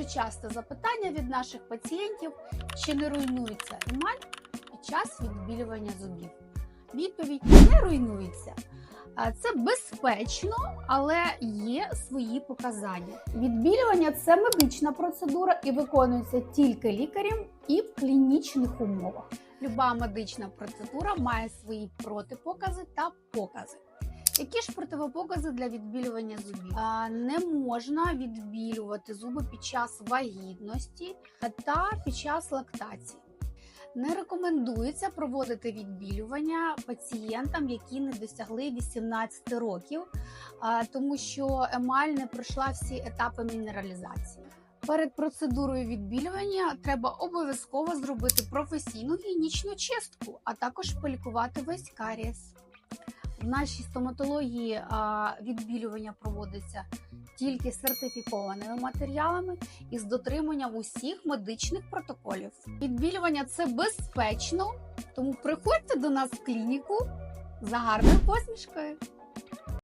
Дуже часто запитання від наших пацієнтів, чи не руйнується емаль під час відбілювання зубів. Відповідь не руйнується. Це безпечно, але є свої показання. Відбілювання це медична процедура і виконується тільки лікарем і в клінічних умовах. Люба медична процедура має свої протипокази та покази. Які ж противопокази для відбілювання зубів? Не можна відбілювати зуби під час вагітності та під час лактації. Не рекомендується проводити відбілювання пацієнтам, які не досягли 18 років, тому що емаль не пройшла всі етапи мінералізації. Перед процедурою відбілювання треба обов'язково зробити професійну гігієнічну чистку, а також полікувати весь карієс. В нашій стоматології відбілювання проводиться тільки сертифікованими матеріалами і з дотриманням усіх медичних протоколів. Відбілювання це безпечно, тому приходьте до нас в клініку за гарною посмішкою.